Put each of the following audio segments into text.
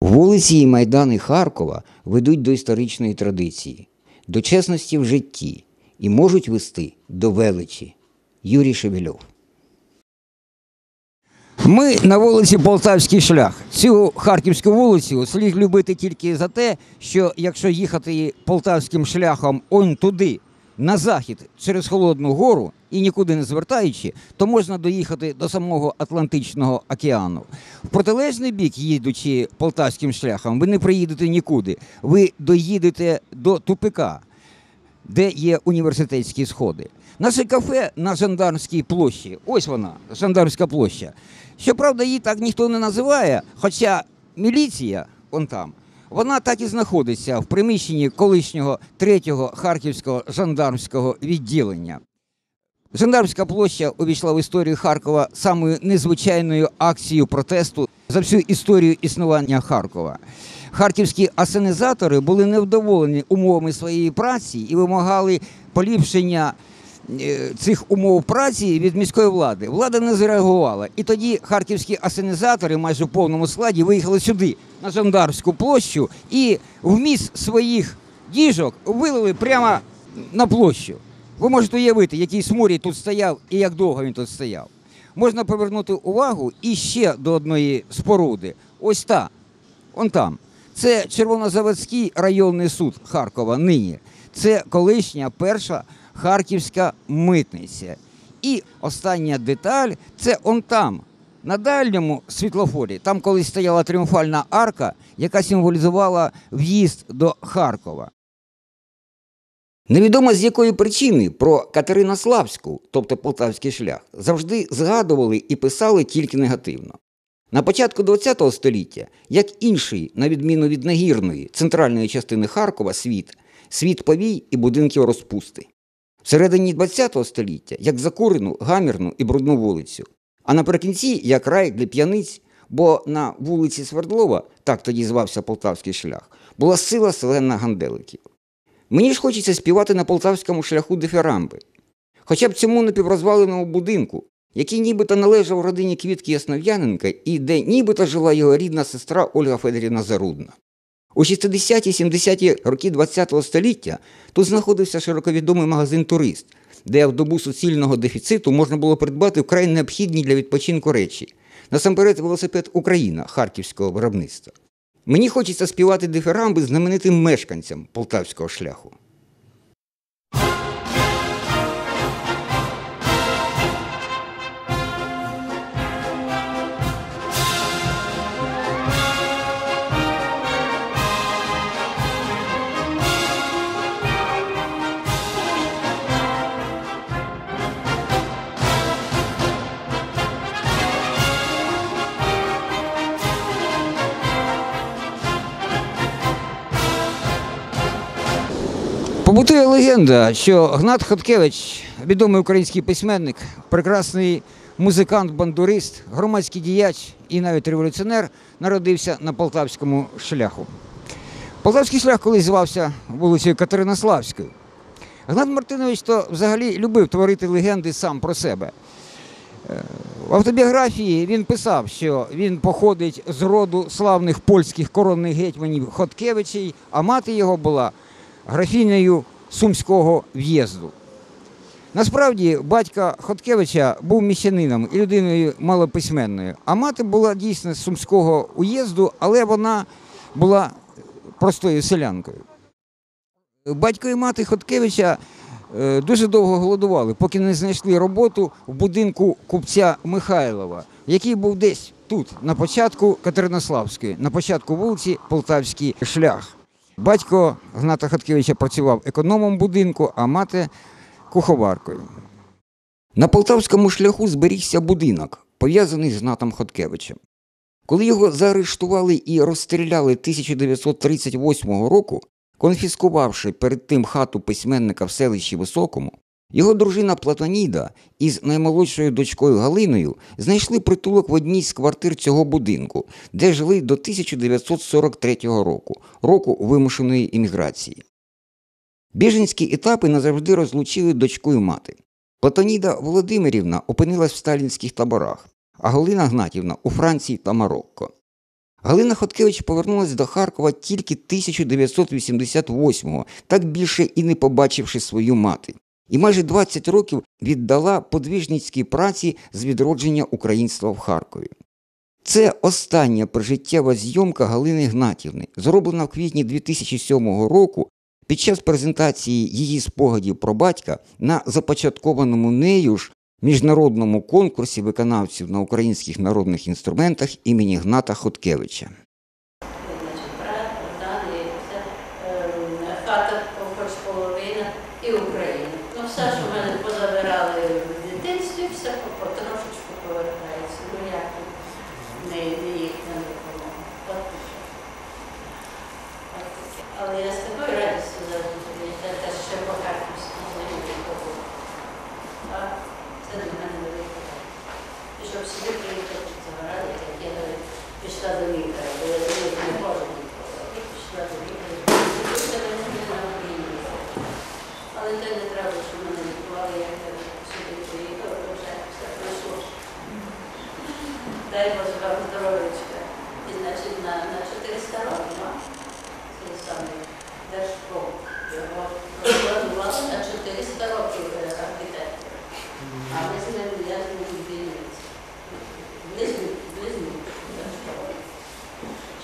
Вулиці і майдани Харкова ведуть до історичної традиції, до чесності в житті і можуть вести до величі. Юрій Шевельов. Ми на вулиці Полтавський шлях. Цю харківську вулицю слід любити тільки за те, що якщо їхати полтавським шляхом он туди, на захід, через Холодну Гору і нікуди не звертаючи, то можна доїхати до самого Атлантичного океану. В протилежний бік, їдучи полтавським шляхом, ви не приїдете нікуди. Ви доїдете до тупика, де є університетські сходи. Наше кафе на Жандармській площі. Ось вона, Жандармська площа. Щоправда, її так ніхто не називає, хоча міліція, он там, вона так і знаходиться в приміщенні колишнього третього харківського жандармського відділення. Жандармська площа увійшла в історію Харкова самою незвичайною акцією протесту за всю історію існування Харкова. Харківські асенізатори були невдоволені умовами своєї праці і вимагали поліпшення е, цих умов праці від міської влади. Влада не зреагувала. І тоді харківські асенізатори майже в повному складі виїхали сюди, на Жандармську площу, і вміст своїх діжок вилили прямо на площу. Ви можете уявити, який сморій тут стояв і як довго він тут стояв. Можна повернути увагу і ще до одної споруди. Ось та, он там. Це Червонозаводський районний суд Харкова нині. Це колишня перша харківська митниця. І остання деталь це он там, на дальньому світлофорі. Там колись стояла тріумфальна арка, яка символізувала в'їзд до Харкова. Невідомо з якої причини про Катеринославську, тобто Полтавський шлях, завжди згадували і писали тільки негативно. На початку ХХ століття, як інший, на відміну від нагірної центральної частини Харкова, світ, світ повій і будинків розпусти. Всередині ХХ століття, як закурену, гамірну і брудну вулицю, а наприкінці як рай для п'яниць, бо на вулиці Свердлова, так тоді звався Полтавський шлях, була сила селена ганделиків. Мені ж хочеться співати на полтавському шляху дифірамби. Хоча б цьому напіврозваленому будинку, який нібито належав родині Квітки Яснов'яненка і де нібито жила його рідна сестра Ольга Федорівна Зарудна. У 60-70-ті роки ХХ століття тут знаходився широковідомий магазин Турист, де автобусу суцільного дефіциту можна було придбати вкрай необхідні для відпочинку речі. Насамперед, велосипед Україна харківського виробництва. Мені хочеться співати дифірамби знаменитим мешканцям полтавського шляху. Легенда, що Гнат Хоткевич, відомий український письменник, прекрасний музикант, бандурист, громадський діяч і навіть революціонер, народився на полтавському шляху. Полтавський шлях колись звався вулицею Катеринославською. Гнат Мартинович то взагалі любив творити легенди сам про себе. Е, В автобіографії він писав, що він походить з роду славних польських коронних гетьманів Хоткевичей, а мати його була графінею Сумського в'їзду. Насправді, батько Хоткевича був міщанином і людиною малописьменною, а мати була дійсно з Сумського уїзду, але вона була простою селянкою. Батько і мати Хоткевича е, дуже довго голодували, поки не знайшли роботу в будинку купця Михайлова, який був десь тут, на початку Катеринославської, на початку вулиці Полтавський шлях. Батько Гната Хаткевича працював економом будинку, а мати куховаркою. На полтавському шляху зберігся будинок, пов'язаний з Гнатом Хаткевичем. Коли його заарештували і розстріляли 1938 року, конфіскувавши перед тим хату письменника в селищі Високому, його дружина Платоніда із наймолодшою дочкою Галиною знайшли притулок в одній з квартир цього будинку, де жили до 1943 року, року вимушеної імміграції. Біженські етапи назавжди розлучили дочку і мати. Платоніда Володимирівна опинилась в сталінських таборах, а Галина Гнатівна у Франції та Марокко. Галина Хоткевич повернулася до Харкова тільки 1988-го, так більше і не побачивши свою мати. І майже 20 років віддала подвижницькій праці з відродження українства в Харкові. Це остання прижиттєва зйомка Галини Гнатівни, зроблена в квітні 2007 року під час презентації її спогадів про батька на започаткованому нею ж міжнародному конкурсі виконавців на українських народних інструментах імені Гната Хоткевича. Ем, хата хоч половина і Україна. Ну все, що мене позабирали в дитинстві, все по- потрошечку повертається. Ну як не, не таке. От таке. Але я з такою радістю зараз я теж ще по харківській землі побула. Це для мене велика. І щоб сюди приїхати забирали, як я пішла до лікаря, бо я не можу ніколи. Пішла до лікаря. І це мене не на Україні. Але це не треба, щоб мене лікували, як я сюди приїхала, то вже все пройшло. Дай Боже вам здоров'ячка. І значить на, на 400 років, ну, цей самий Держпром. Його розпланували на 400 років е, архітектора. А ми з ним, я з ним звільнилися. Близню, близню.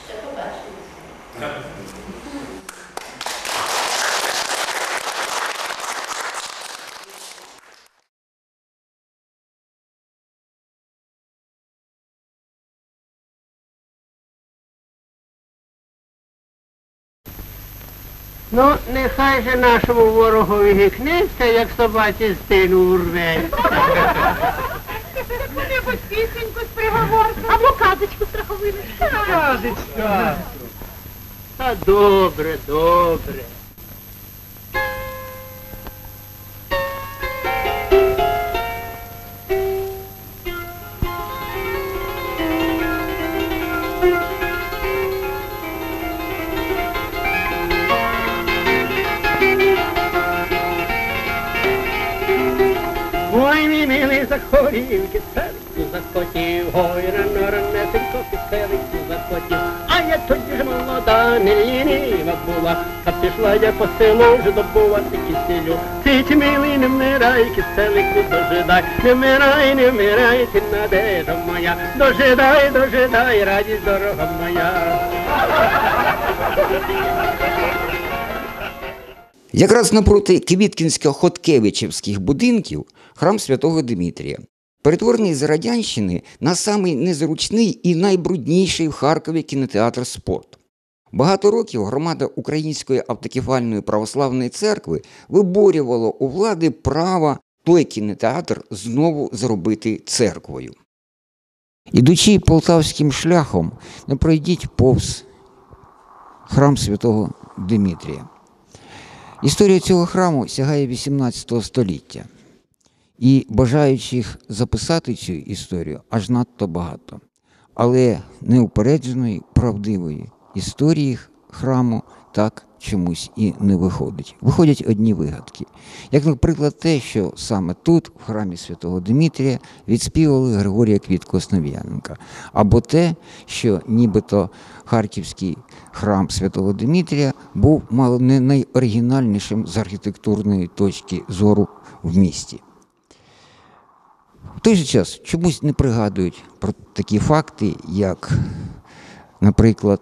Ще побачимося. Ну, нехай же нашому ворогові гікнеться, як собаці стину урве. Яку-небудь пісеньку з приговорком. Або казочку страховину. Радечка. Та добре, добре. По селу вже добувати киселю. Ти милий, не вмирай, киселику дожидай, не вмирай, не вмирай, ти надежа моя, дожидай, дожидай, радість дорога моя. Якраз напроти Квіткінсько-Хоткевичівських будинків храм святого Димітрія, перетворений з Радянщини на самий незручний і найбрудніший в Харкові кінотеатр спорт. Багато років громада Української автокефальної православної церкви виборювала у влади право той кінотеатр знову зробити церквою. Ідучи полтавським шляхом, не пройдіть повз храм святого Димітрія. Історія цього храму сягає 18 століття, і бажаючих записати цю історію аж надто багато. Але неупередженої, правдивої історії храму так чомусь і не виходить. Виходять одні вигадки. Як, наприклад, те, що саме тут, в храмі святого Дмитрія, відспівали Григорія Квітко Основ'яненка, або те, що нібито Харківський храм святого Дмитрія був мало не найоригінальнішим з архітектурної точки зору в місті. В той же час чомусь не пригадують про такі факти, як, наприклад,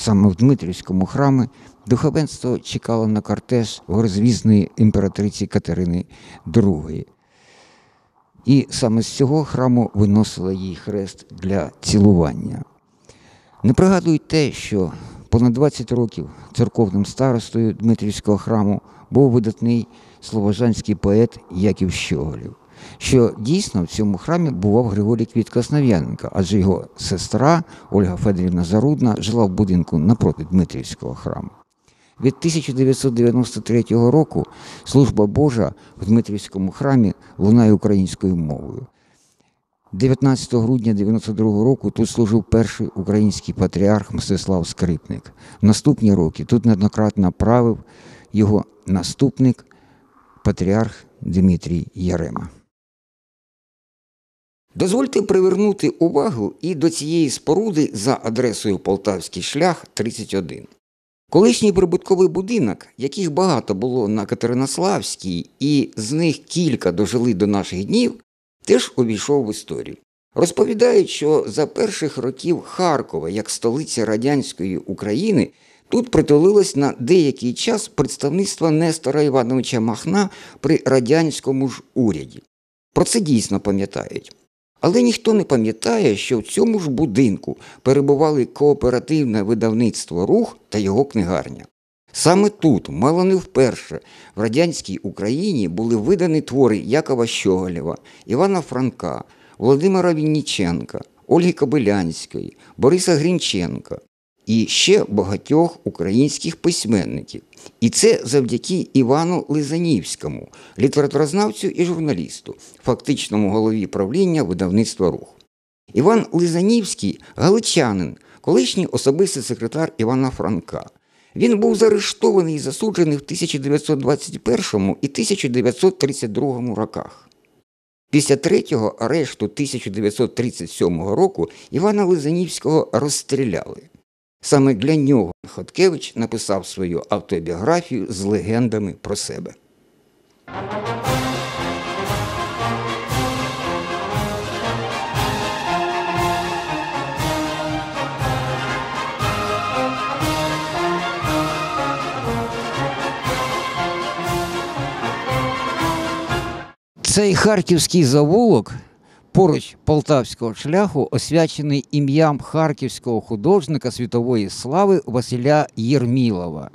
саме в Дмитрівському храмі духовенство чекало на кортеж горозвізної імператриці Катерини II. І саме з цього храму виносила їй хрест для цілування. Не пригадують те, що понад 20 років церковним старостою Дмитрівського храму був видатний слобожанський поет Яків Щоголів, що дійсно в цьому храмі бував Григорій Квітко Основ'яненко, адже його сестра Ольга Федорівна Зарудна жила в будинку напроти Дмитрівського храму. Від 1993 року служба Божа в Дмитрівському храмі лунає українською мовою. 19 грудня 92 року тут служив перший український патріарх Мстислав Скрипник. В наступні роки тут неоднократно правив його наступник патріарх Дмитрій Ярема. Дозвольте привернути увагу і до цієї споруди за адресою Полтавський шлях 31. Колишній прибутковий будинок, яких багато було на Катеринославській, і з них кілька дожили до наших днів, теж увійшов в історію. Розповідають, що за перших років Харкова, як столиця радянської України, тут притулилось на деякий час представництво Нестора Івановича Махна при радянському ж уряді. Про це дійсно пам'ятають. Але ніхто не пам'ятає, що в цьому ж будинку перебували кооперативне видавництво Рух та його книгарня. Саме тут, мало не вперше, в радянській Україні були видані твори Якова Щоголєва, Івана Франка, Володимира Вінніченка, Ольги Кобилянської, Бориса Грінченка і ще багатьох українських письменників. І це завдяки Івану Лизанівському, літературознавцю і журналісту, фактичному голові правління видавництва рух. Іван Лизанівський галичанин, колишній особистий секретар Івана Франка. Він був заарештований і засуджений в 1921 і 1932 роках. Після третього арешту 1937 року Івана Лизанівського розстріляли. Саме для нього Хоткевич написав свою автобіографію з легендами про себе. Цей харківський завулок поруч полтавського шляху освячений ім'ям харківського художника світової слави Василя Єрмілова.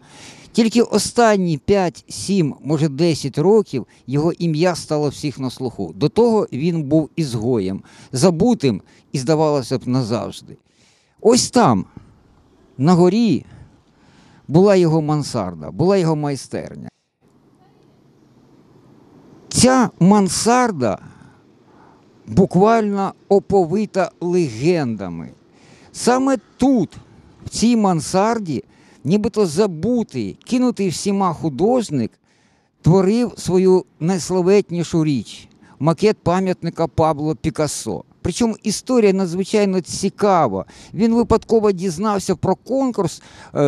Тільки останні 5, 7, може 10 років його ім'я стало всіх на слуху. До того він був ізгоєм, забутим і, здавалося б, назавжди. Ось там, на горі, була його мансарда, була його майстерня. Ця мансарда буквально оповита легендами. Саме тут, в цій мансарді, нібито забутий, кинутий всіма художник, творив свою найславетнішу річ макет пам'ятника Пабло Пікассо. Причому історія надзвичайно цікава. Він випадково дізнався про конкурс е,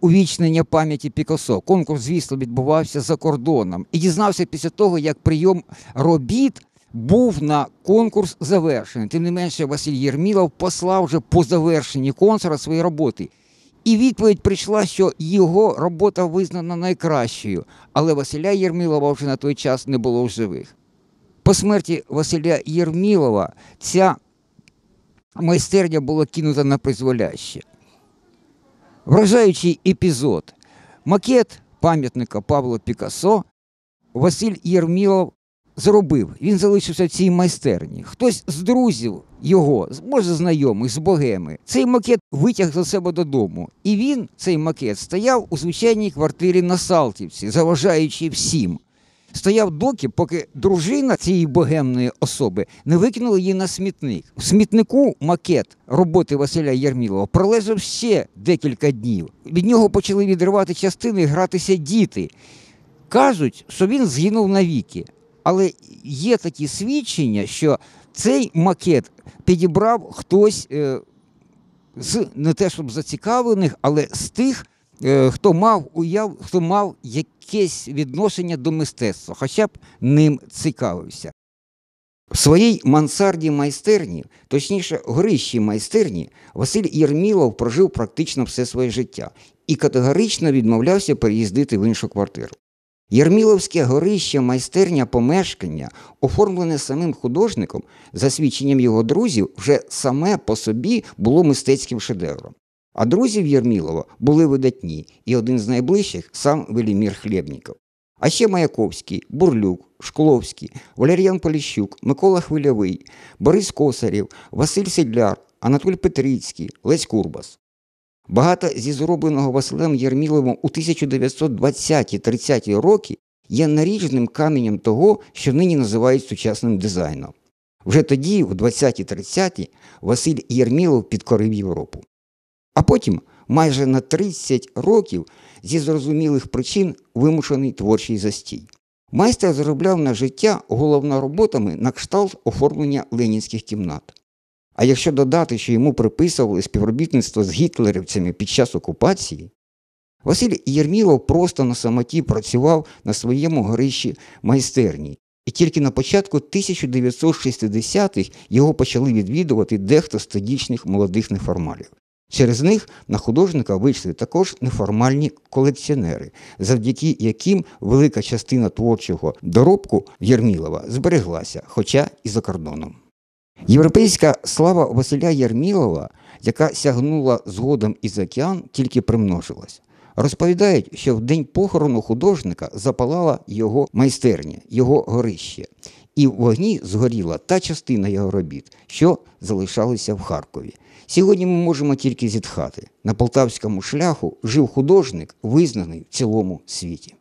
увічнення пам'яті Пікассо. Конкурс, звісно, відбувався за кордоном. І дізнався після того, як прийом робіт був на конкурс завершений. Тим не менше, Василь Єрмілов послав вже по завершенні конкурсу свої роботи. І відповідь прийшла, що його робота визнана найкращою, але Василя Єрмілова вже на той час не було в живих. По смерті Василя Єрмілова ця майстерня була кинута на призволяще. Вражаючий епізод. Макет пам'ятника Павла Пікассо Василь Єрмілов зробив. Він залишився в цій майстерні. Хтось з друзів його, може знайомих з богеми, цей макет витяг за себе додому. І він, цей макет, стояв у звичайній квартирі на Салтівці, заважаючи всім. Стояв доки, поки дружина цієї богемної особи не викинула її на смітник. В смітнику макет роботи Василя Єрмілова пролежав ще декілька днів. Від нього почали відривати частини гратися діти. Кажуть, що він згинув навіки. Але є такі свідчення, що цей макет підібрав хтось е, з не те, щоб зацікавлених, але з тих, е, хто мав уяв, хто мав якесь відношення до мистецтва, хоча б ним цікавився. В своїй мансарді майстерні, точніше, горищі майстерні, Василь Єрмілов прожив практично все своє життя і категорично відмовлявся переїздити в іншу квартиру. Єрміловське горище, майстерня помешкання, оформлене самим художником, за свідченням його друзів, вже саме по собі було мистецьким шедевром. А друзів Єрмілова були видатні, і один з найближчих сам Велімір Хлєбніков. А ще Маяковський, Бурлюк, Шкловський, Валеріан Поліщук, Микола Хвильовий, Борис Косарєв, Василь Седляр, Анатоль Петрицький, Лесь Курбас. Багато зі зробленого Василем Єрміловим у 1920-30-ті роки є наріжним каменем того, що нині називають сучасним дизайном. Вже тоді, в 20-30-ті, Василь Єрмілов підкорив Європу. А потім, майже на 30 років, зі зрозумілих причин вимушений творчий застій. Майстер заробляв на життя головно роботами на кшталт оформлення ленінських кімнат. А якщо додати, що йому приписували співробітництво з гітлерівцями під час окупації, Василь Єрмілов просто на самоті працював на своєму горищі майстерні, і тільки на початку 1960-х його почали відвідувати дехто з тодішніх молодих неформалів. Через них на художника вийшли також неформальні колекціонери, завдяки яким велика частина творчого доробку Єрмілова збереглася, хоча і за кордоном. Європейська слава Василя Єрмілова, яка сягнула згодом із океан, тільки примножилась. Розповідають, що в день похорону художника запалала його майстерня, його горище, і в вогні згоріла та частина його робіт, що залишалися в Харкові. Сьогодні ми можемо тільки зітхати. На полтавському шляху жив художник, визнаний в цілому світі.